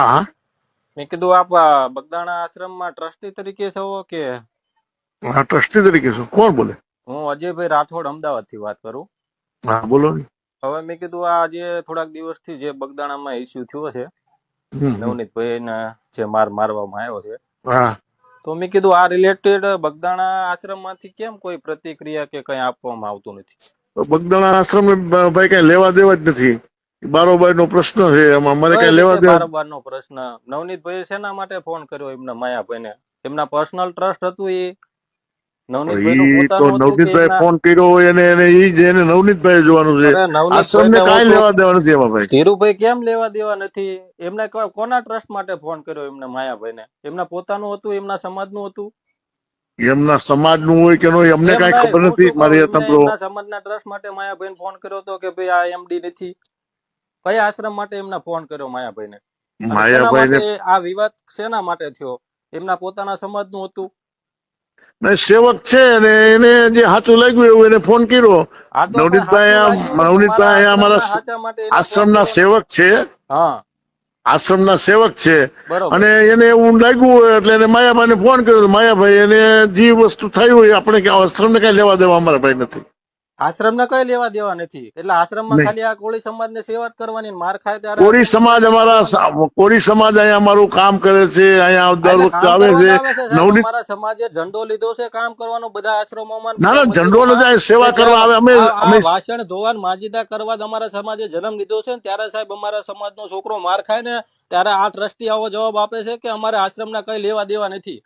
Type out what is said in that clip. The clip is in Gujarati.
હા મેં કીધું આપ બગદાણા આશ્રમમાં ટ્રસ્ટી તરીકે છો કે? હા ટ્રસ્ટી તરીકે છું. કોણ બોલે? હું અજયભાઈ રાઠોડ અમદાવાદથી વાત કરું. હા બોલો હવે મેં કીધું આ જે થોડાક દિવસથી જે બગદાણામાં ઇસ્યુ થયો છે. નવનીતભાઈ ને જે માર મારવામાં આવ્યો છે. હા. તો મેં કીધું આ રિલેટેડ બગદાણા આશ્રમમાંથી કેમ કોઈ પ્રતિક્રિયા કે કઈ આપવામાં આવતું નથી? બગદાણા આશ્રમ ભાઈ કઈ લેવા દેવા જ નથી. બારોબાર નો પ્રશ્ન છે એમાં મને કઈ લેવા દેવા બારોબાર નો પ્રશ્ન. નવનીતભાઈ શેના માટે ફોન કર્યો એમના માયાભાઈને? એમના પર્સનલ ટ્રસ્ટ હતું એ નવનીતભાઈનું ઈ તો પોતાનું હતું કે નવનીતભાઈ ફોન કર્યો હોય એને એને ઈ જ એને નવનીતભાઈ જોવાનું છે. અરે આશ્રમ ને નવનીતભાઈને કાંઈ હું લેવા દેવા નથી એમાં ભાઈ. ધીરુભાઈ કેમ લેવા દેવા નથી? એમને કોના ટ્રસ્ટ માટે ફોન કર્યો એમના માયાભાઈને? એમના પોતાનું હતું એમના સમાજનું હતું? એમના સમાજનું હોય કે નહીં અમને કઈ ખબર નથી. મારી સમાજના ટ્રસ્ટ માટે માયાભાઈ ફોન કર્યો હતો કે ભાઈ આ એમડી નથી? કયા આશ્રમ માટે એમને ફોન કર્યો માયાભાઈને? અને માયાભાઈ ને માયાભાઈ આ વિવાદ શેના માટે થયો? એમના પોતાના સમાજનું હતું? સેવક છે ને એને જે સાચું લાગ્યું એવું એને ફોન કર્યો. નવનીતભાઈ નવનીતભાઈ અમારા આશ્રમના. સેવક છે. હા. આશ્રમના સેવક છે. અને એને એવું લાગ્યું એટલે એને માયાભાઈને ફોન કર્યો. માયાભાઈ એને જે વસ્તુ થઈ હોય આપણે કે આશ્રમને કઈ લેવા દેવા અમારા ભાઈ નથી. આશ્રમને કઈ લેવા દેવા નથી એટલે આશ્રમમાં. ખાલી આ કોળી સમાજને સેવા કરવાની માર ખાય ત્યારે કોળી સમાજ અમારા કોળી સમાજ અહીંયા અમારું કામ કરે છે અહીંયા દર વખતે આવે છે અમારા સમાજે ઝંડો લીધો છે કામ કરવાનો બધા આશ્રમોમાં ને ના ના ઝંડો. નથી સેવા કરવા આવે અમે અમે વાસણ ધોવાન માજીદા કરવા અમારા સમાજે જન્મ લીધો છે ત્યારે સાહેબ અમારા સમાજનો છોકરો માર ખાય ને ત્યારે આ ટ્રસ્ટી આવો જવાબ આપે છે કે અમારે આશ્રમના કઈ લેવા દેવા નથી